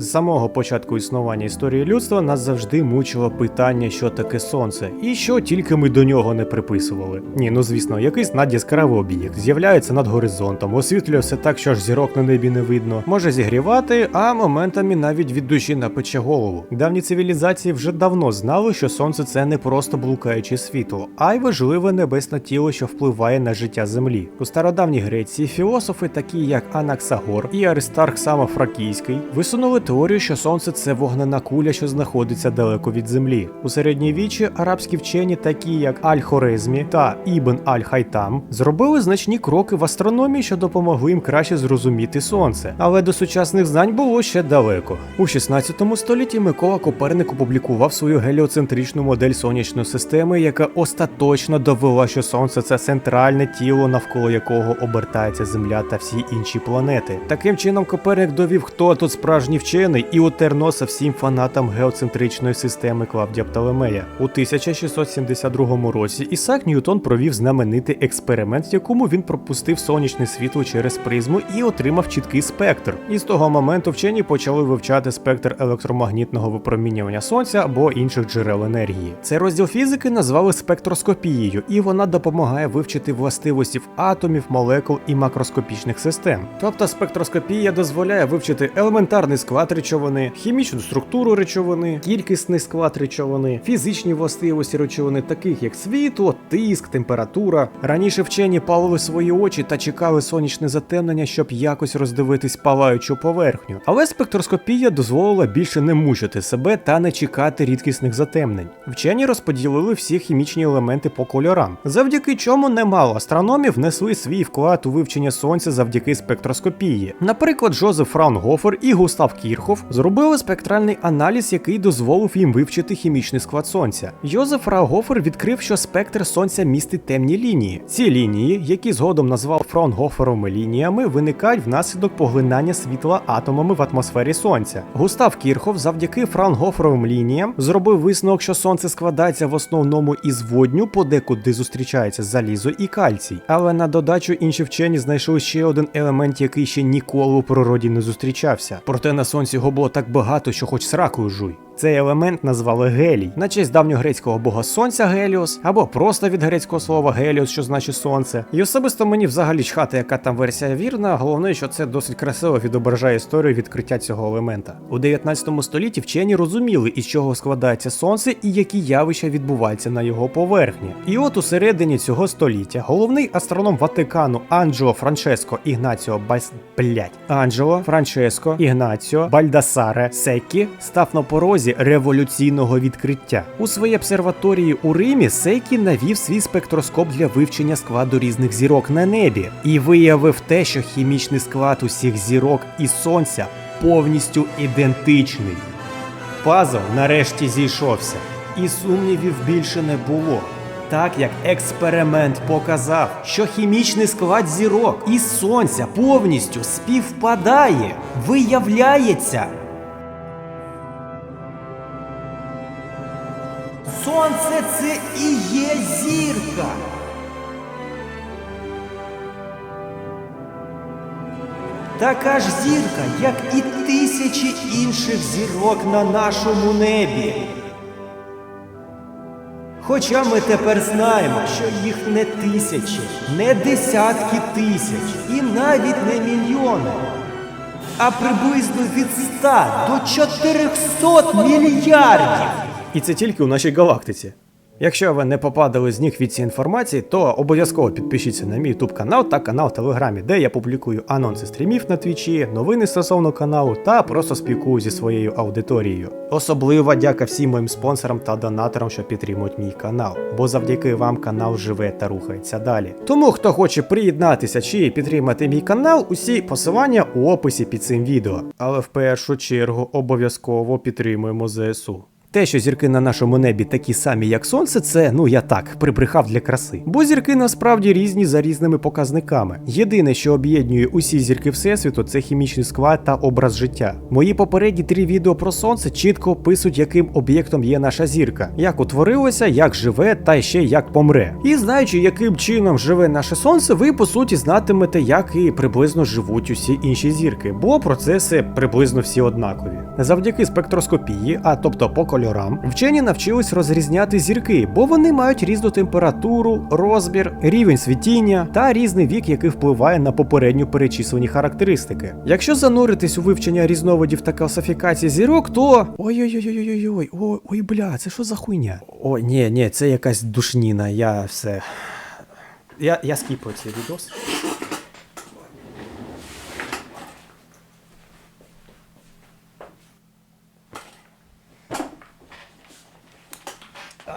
З самого початку існування історії людства нас завжди мучило питання, що таке сонце, і що тільки ми до нього не приписували. Ні, ну звісно, якийсь надяскравий об'єкт з'являється над горизонтом, освітлює все так, що аж зірок на небі не видно, може зігрівати, а моментами навіть від душі напече голову. Давні цивілізації вже давно знали, що сонце це не просто блукаюче світло, а й важливе небесне тіло, що впливає на життя Землі. У стародавній Греції філософи, такі як Анаксагор і Аристарх Самофракійський, висунули теорію, що сонце це вогнена куля, що знаходиться далеко від землі. У середньовіччі арабські вчені, такі як Аль-Хорезмі та Ібн Аль-Хайтам, зробили значні кроки в астрономії, що допомогли їм краще зрозуміти сонце. Але до сучасних знань було ще далеко. У 16 столітті Микола Коперник опублікував свою геліоцентричну модель сонячної системи, яка остаточно довела, що сонце це центральне тіло, навколо якого обертається Земля та всі інші планети. Таким чином, Коперник довів, хто тут справжній вчений, і утер носа всім фанатам геоцентричної системи Клавдія Птолемея. У 1672 році Ісак Ньютон провів знаменитий експеримент, в якому він пропустив сонячне світло через призму і отримав чіткий спектр. І з того моменту вчені почали вивчати спектр електромагнітного випромінювання сонця або інших джерел енергії. Цей розділ фізики назвали спектроскопією, і вона допомагає вивчити властивості атомів, молекул і макроскопічних систем. Тобто спектроскопія дозволяє вивчити елементарний склад речовини, хімічну структуру речовини, кількісний склад речовини, фізичні властивості речовини, таких як світло, тиск, температура. Раніше вчені палили свої очі та чекали сонячне затемнення, щоб якось роздивитись палаючу поверхню. Але спектроскопія дозволила більше не мучити себе та не чекати рідкісних затемнень. Вчені розподілили всі хімічні елементи по кольорам, завдяки чому немало астрономів внесли свій вклад у вивчення сонця завдяки спектроскопії. Наприклад, Жозеф Фраунгофер і Густав Кірхоф зробили спектральний аналіз, який дозволив їм вивчити хімічний склад сонця. Йозеф Фраунгофер відкрив, що спектр сонця містить темні лінії. Ці лінії, які згодом назвав Фраунгоферовими лініями, виникають внаслідок поглинання світла атомами в атмосфері сонця. Густав Кірхоф завдяки Фраунгоферовим лініям зробив висновок, що сонце складається в основному із водню, подекуди зустрічається залізо і кальцій. Але на додачу інші вчені знайшли ще один елемент, який ще ніколи у природі не зустрічався. Проте на сонці його було так багато, що хоч сракою жуй. Цей елемент назвали гелій на честь давньогрецького бога сонця Геліос, або просто від грецького слова Геліос, що значить сонце. І особисто мені взагалі чхати, яка там версія вірна. Головне, що це досить красиво відображає історію відкриття цього елемента. У 19 столітті вчені розуміли, із чого складається сонце і які явища відбуваються на його поверхні. І от у середині цього століття головний астроном Ватикану Анджело Франческо Ігнаціо Бас... блять. Анджело Франческо Ігнаціо Бальдасаре Секкі став на порозі революційного відкриття. У своїй обсерваторії у Римі Секкі навів свій спектроскоп для вивчення складу різних зірок на небі і виявив те, що хімічний склад усіх зірок і сонця повністю ідентичний. Пазл нарешті зійшовся, і сумнівів більше не було. Так як експеримент показав, що хімічний склад зірок і сонця повністю співпадає, виявляється. Є зірка. Така ж зірка, як і тисячі інших зірок на нашому небі. Хоча ми тепер знаємо, що їх не тисячі, не десятки тисяч і навіть не мільйони, а приблизно від 100 до 400 мільярдів. І це тільки у нашій галактиці. Якщо ви не попадали з ніг від цієї інформації, то обов'язково підпишіться на мій YouTube канал та канал в Телеграмі, де я публікую анонси стрімів на твічі, новини стосовно каналу та просто спілкую зі своєю аудиторією. Особлива дяка всім моїм спонсорам та донаторам, що підтримують мій канал, бо завдяки вам канал живе та рухається далі. Тому хто хоче приєднатися чи підтримати мій канал, усі посилання у описі під цим відео. Але в першу чергу обов'язково підтримуємо ЗСУ. Те, що зірки на нашому небі такі самі, як сонце, це ну я так прибрехав для краси. Бо зірки насправді різні за різними показниками. Єдине, що об'єднує усі зірки всесвіту, це хімічний склад та образ життя. Мої попередні три відео про сонце чітко описують, яким об'єктом є наша зірка, як утворилося, як живе, та ще як помре. І знаючи, яким чином живе наше сонце, ви по суті знатимете, як і приблизно живуть усі інші зірки, бо процеси приблизно всі однакові. Завдяки спектроскопії, а тобто по кольорам, вчені навчились розрізняти зірки, бо вони мають різну температуру, розмір, рівень світіння та різний вік, який впливає на попередньо перечислені характеристики. Якщо зануритись у вивчення різновидів та класифікації зірок, то ой-ой-ой-ой-ой, ой, ой, бля, це що за хуйня? О, ні, ні, це якась душніна, я все. Я, я скіпаю цей відос.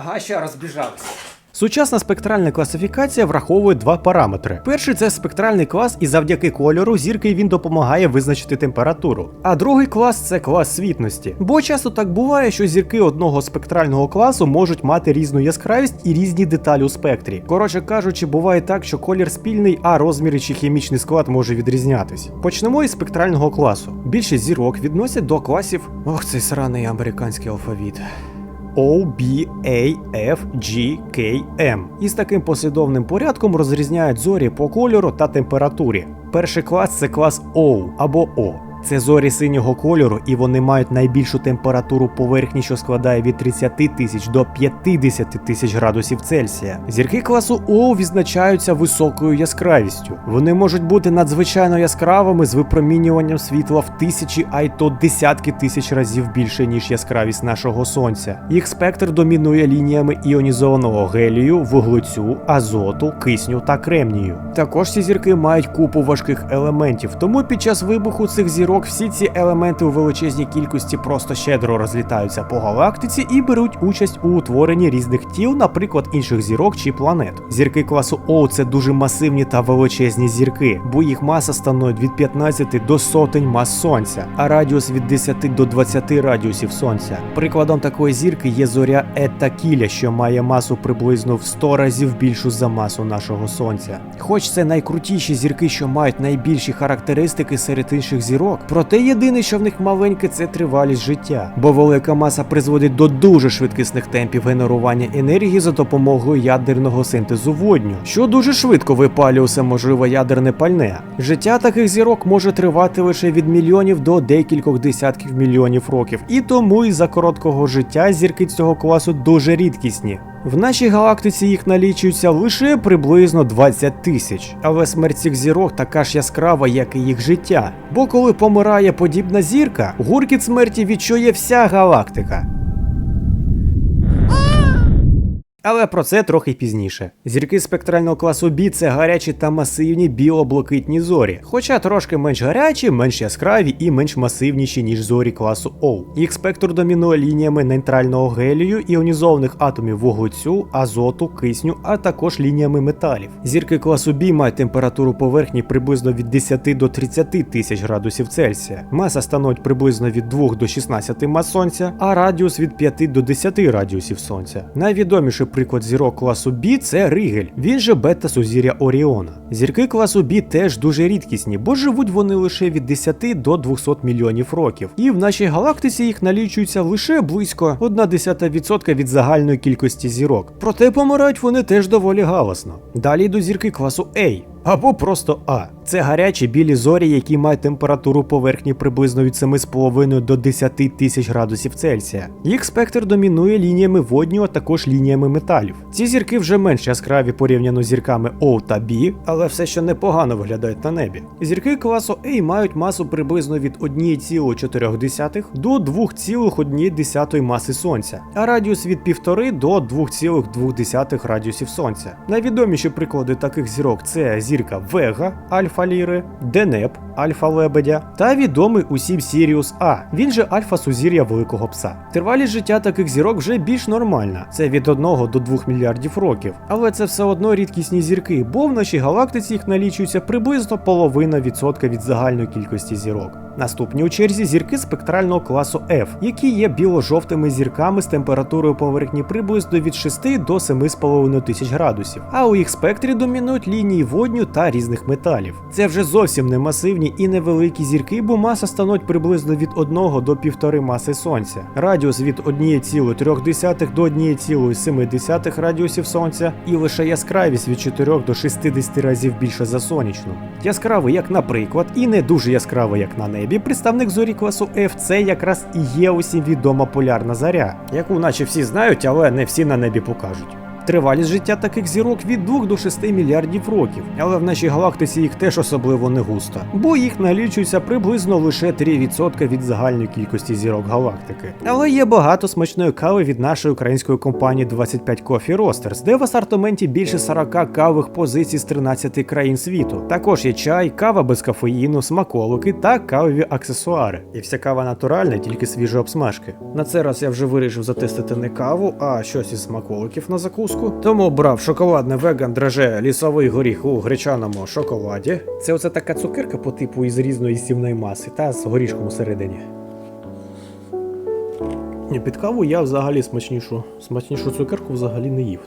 Ага, ще розбіжався. Сучасна спектральна класифікація враховує два параметри. Перший це спектральний клас, і завдяки кольору зірки він допомагає визначити температуру. А другий клас це клас світності. Бо часто так буває, що зірки одного спектрального класу можуть мати різну яскравість і різні деталі у спектрі. Коротше кажучи, буває так, що колір спільний, а розміри чи хімічний склад може відрізнятись. Почнемо із спектрального класу. Більшість зірок відносять до класів. Ох, цей сраний американський алфавіт. O, B, A, F, G, K, M. І з таким послідовним порядком розрізняють зорі по кольору та температурі. Перший клас це клас O або O. Це зорі синього кольору, і вони мають найбільшу температуру поверхні, що складає від 30 тисяч до 50 тисяч градусів Цельсія. Зірки класу О відзначаються високою яскравістю. Вони можуть бути надзвичайно яскравими з випромінюванням світла в тисячі, а й то десятки тисяч разів більше, ніж яскравість нашого сонця. Їх спектр домінує лініями іонізованого гелію, вуглецю, азоту, кисню та кремнію. Також ці зірки мають купу важких елементів, тому під час вибуху цих зірок всі ці елементи у величезній кількості просто щедро розлітаються по галактиці і беруть участь у утворенні різних тіл, наприклад, інших зірок чи планет. Зірки класу О це дуже масивні та величезні зірки, бо їх маса становить від 15 до сотень мас сонця, а радіус від 10 до 20 радіусів сонця. Прикладом такої зірки є зоря Етта Кіля, що має масу приблизно в 100 разів більшу за масу нашого сонця. Хоч це найкрутіші зірки, що мають найбільші характеристики серед інших зірок. Проте єдине, що в них маленьке, це тривалість життя, бо велика маса призводить до дуже швидкісних темпів генерування енергії за допомогою ядерного синтезу водню, що дуже швидко випалює усе можливе ядерне пальне. Життя таких зірок може тривати лише від мільйонів до декількох десятків мільйонів років, і тому із за короткого життя зірки цього класу дуже рідкісні. В нашій галактиці їх налічується лише приблизно 20 тисяч, але смерть цих зірок така ж яскрава, як і їх життя. Бо коли помирає подібна зірка, гуркіт смерті відчує вся галактика. Але про це трохи пізніше. Зірки спектрального класу Бі це гарячі та масивні біло-блакитні зорі, хоча трошки менш гарячі, менш яскраві і менш масивніші, ніж зорі класу О. Їх спектр домінує лініями нейтрального гелію, іонізованих атомів вуглецю, азоту, кисню, а також лініями металів. Зірки класу Бі мають температуру поверхні приблизно від 10 до 30 тисяч градусів Цельсія. Маса становить приблизно від 2 до 16 мас сонця, а радіус від 5 до 10 радіусів сонця. Найвідоміший приклад зірок класу B це Ригель, він же бета сузір'я Оріона. Зірки класу B теж дуже рідкісні, бо живуть вони лише від 10 до 200 мільйонів років. І в нашій галактиці їх налічується лише близько 1,1% від загальної кількості зірок. Проте помирають вони теж доволі галасно. Далі йдуть зірки класу A. Або просто А. Це гарячі білі зорі, які мають температуру поверхні приблизно від 7,5 до 10 тисяч градусів Цельсія. Їх спектр домінує лініями водню, а також лініями металів. Ці зірки вже менш яскраві порівняно з зірками O та B, але все ще непогано виглядають на небі. Зірки класу A мають масу приблизно від 1,4 до 2,1 маси Сонця, а радіус від 1,5 до 2,2 радіусів Сонця. Найвідоміші приклади таких зірок це зірка Вега Альфа Ліри, Денеп Альфа Лебедя та відомий усім Сіріус А, він же Альфа Сузір'я Великого Пса. Тривалість життя таких зірок вже більш нормальна, це від 1 до 2 мільярдів років. Але це все одно рідкісні зірки, бо в нашій галактиці їх налічується приблизно половина відсотка від загальної кількості зірок. Наступні у черзі зірки спектрального класу F, які є біло-жовтими зірками з температурою поверхні приблизно від 6 до 7,5 тисяч градусів. А у їх спектрі домінують лінії водню та різних металів. Це вже зовсім не масивні і невеликі зірки, бо маса становить приблизно від 1 до 1,5 маси сонця. Радіус від 1,3 до 1,7 радіусів сонця, і лише яскравість від 4 до 60 разів більше за сонячну. Яскравий, як наприклад, і не дуже яскравий, як на небі, представник зорі класу F це якраз і є усім відома полярна заря, яку наче всі знають, але не всі на небі покажуть. Тривалість життя таких зірок від 2 до 6 мільярдів років, але в нашій галактиці їх теж особливо не густо, бо їх налічується приблизно лише 3% від загальної кількості зірок галактики. Але є багато смачної кави від нашої української компанії 25 Coffee Roasters, де в асортименті більше 40 кавових позицій з 13 країн світу. Також є чай, кава без кофеїну, смаколики та кавові аксесуари. І вся кава натуральна, тільки свіжі обсмажки. На цей раз я вже вирішив затестити не каву, а щось із смаколиків на закуску. Тому обрав шоколадне веган драже лісовий горіх у гречаному шоколаді. Це оце така цукерка по типу із різної сівної маси та з горішком усередині. Ні, під каву я взагалі смачнішу, смачнішу цукерку взагалі не їв.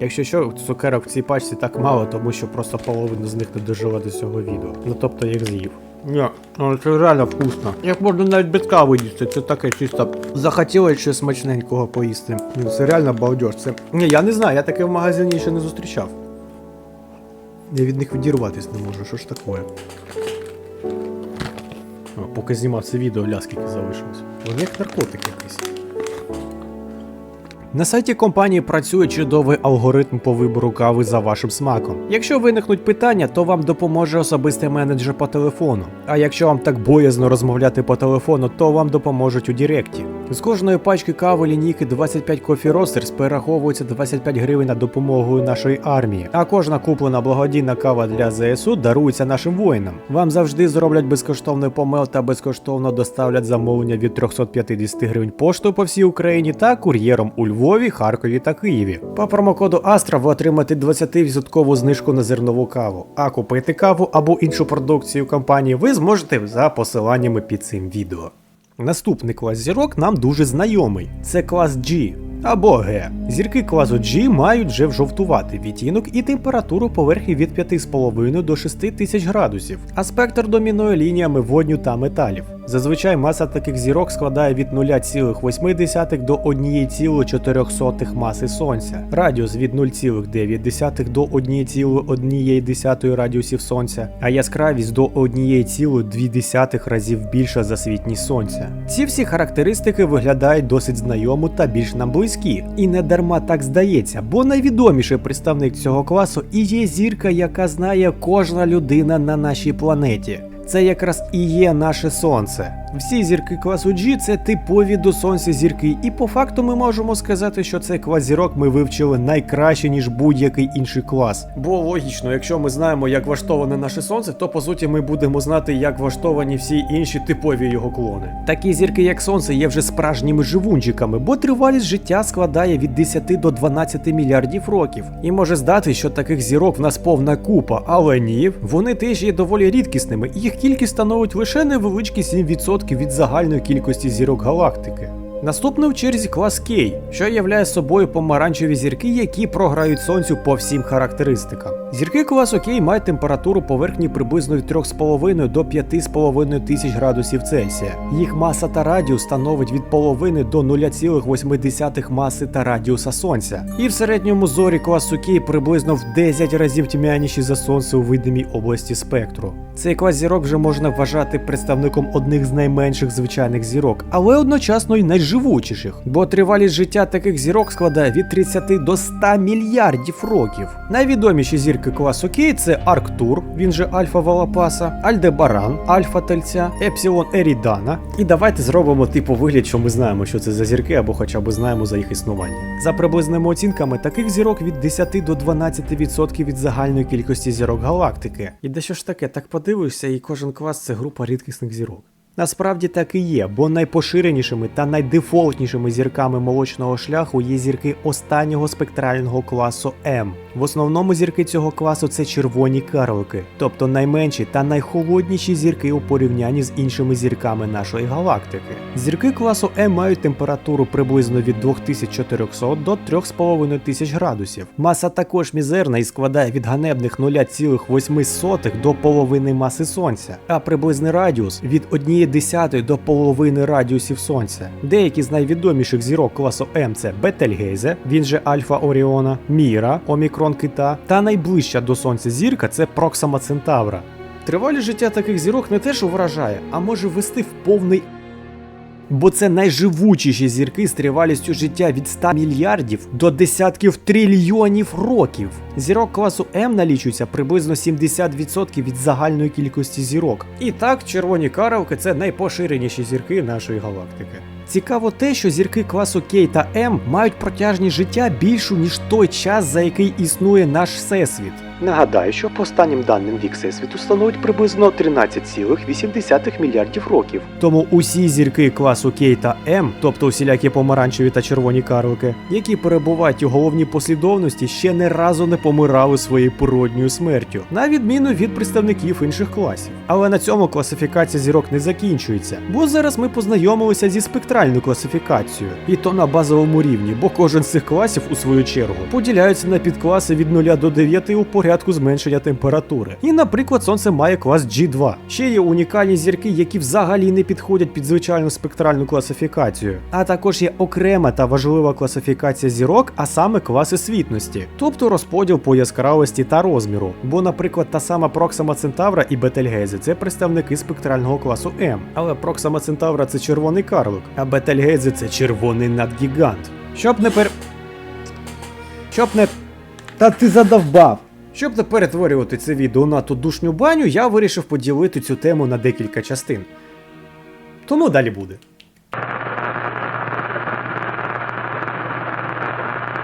Якщо що, цукерок в цій пачці так мало, тому що просто половину з них не дожила до цього відео. Ну тобто я їх з'їв. Ні, ну це реально вкусно. Як можна навіть без кави їсти, це таке чисто захотілося щось смачненького поїсти. Ну це реально балдеж. Це. Ні, я не знаю, я таке в магазині ще не зустрічав. Я від них відірватися не можу, що ж таке? Поки знімав це відео, ляскики залишилось. Вони як наркотик якийсь. На сайті компанії працює чудовий алгоритм по вибору кави за вашим смаком. Якщо виникнуть питання, то вам допоможе особистий менеджер по телефону. А якщо вам так боязно розмовляти по телефону, то вам допоможуть у Діректі. З кожної пачки кави лінійки 25 Coffee Roasters перераховується 25 гривень на допомогу нашої армії. А кожна куплена благодійна кава для ЗСУ дарується нашим воїнам. Вам завжди зроблять безкоштовний помел та безкоштовно доставлять замовлення від 350 гривень поштою по всій Україні та кур'єром у Львові, Харкові та Києві. По промокоду Astra ви отримаєте 20% знижку на зернову каву. А купити каву або іншу продукцію компанії ви зможете за посиланнями під цим відео. Наступний клас зірок нам дуже знайомий. Це клас G або G. Зірки класу G мають вже вжовтувати відтінок і температуру поверхні від 5,5 до 6 тисяч градусів, а спектр домінує лініями водню та металів. Зазвичай маса таких зірок складає від 0,8 до 1,4 маси сонця, радіус від 0,9 до 1,1 радіусів сонця, а яскравість до 1,2 разів більша за світність сонця. Ці всі характеристики виглядають досить знайомо та більш нам близькі, і не дарма так здається, бо найвідоміший представник цього класу і є зірка, яка знає кожна людина на нашій планеті. Це якраз і є наше сонце. Всі зірки класу G це типові до сонця зірки, і по факту ми можемо сказати, що цей клас зірок ми вивчили найкраще, ніж будь-який інший клас. Бо логічно, якщо ми знаємо, як влаштоване наше сонце, то по суті ми будемо знати, як влаштовані всі інші типові його клони. Такі зірки, як сонце, є вже справжніми живунчиками, бо тривалість життя складає від 10 до 12 мільярдів років. І може здати, що таких зірок в нас повна купа, але ні, вони теж є доволі рідкісними, і їх кількість становить лише невеличкі 7% від загальної кількості зірок галактики. Наступний в черзі клас Кей, що являє собою помаранчеві зірки, які програють сонцю по всім характеристикам. Зірки класу Кей мають температуру поверхні приблизно від 3,5 до 5,5 тисяч градусів Цельсія. Їх маса та радіус становить від половини до 0,8 маси та радіуса сонця. І в середньому зорі класу Кей приблизно в 10 разів тьмяніші за сонце у видимій області спектру. Цей клас зірок вже можна вважати представником одних з найменших звичайних зірок, але одночасно й найживучіших, бо тривалість життя таких зірок складає від 30 до 100 мільярдів років. Найвідоміші зірки класу Кей це Арктур, він же Альфа Валапаса, Альдебаран, Альфа Тельця, Епсилон Ерідана. І давайте зробимо типу вигляд, що ми знаємо, що це за зірки, або хоча б знаємо за їх існування. За приблизними оцінками, таких зірок від 10 до 12% від загальної кількості зірок галактики. І дещо ж таке, так подивишся, і кожен клас це група рідкісних зірок. Насправді так і є, бо найпоширенішими та найдефолтнішими зірками молочного шляху є зірки останнього спектрального класу М. В основному зірки цього класу це червоні карлики, тобто найменші та найхолодніші зірки у порівнянні з іншими зірками нашої галактики. Зірки класу М мають температуру приблизно від 2400 до 3500 градусів. Маса також мізерна і складає від ганебних 0,8 до половини маси сонця, а приблизний радіус від 1 десятої до половини радіусів сонця. Деякі з найвідоміших зірок класу М це Бетельгейзе, він же Альфа Оріона, Міра, Омікрон Кита, та найближча до сонця зірка це Проксима Центавра. Тривалість життя таких зірок не те, що вражає, а може ввести в повний Бо це найживучіші зірки з тривалістю життя від 100 мільярдів до десятків трильйонів років. Зірок класу М налічується приблизно 70% від загальної кількості зірок. І так, червоні каравки це найпоширеніші зірки нашої галактики. Цікаво те, що зірки класу К та М мають протяжність життя більшу, ніж той час, за який існує наш всесвіт. Нагадаю, що по останнім даним вік всесвіту становить приблизно 13,8 мільярдів років. Тому усі зірки класу К та М, тобто усілякі помаранчеві та червоні карлики, які перебувають у головній послідовності, ще не разу не помирали своєю природньою смертю, на відміну від представників інших класів. Але на цьому класифікація зірок не закінчується, бо зараз ми познайомилися зі спектральною класифікацією, і то на базовому рівні, бо кожен з цих класів, у свою чергу, поділяються на підкласи від 0 до 9 у порядку зменшення температури. І, наприклад, сонце має клас G2. Ще є унікальні зірки, які взагалі не підходять під звичайну спектральну класифікацію. А також є окрема та важлива класифікація зірок, а саме класи світності, тобто розподіл по яскравості та розміру. Бо, наприклад, та сама Проксима Центавра і Бетельгейзе це представники спектрального класу М. Але Проксима Центавра це червоний карлик, а Бетельгейзе це червоний надгігант. Щоб не пер. Щоб не Та ти задовбав. Щоб не перетворювати це відео на тудушню баню, я вирішив поділити цю тему на декілька частин. Тому далі буде.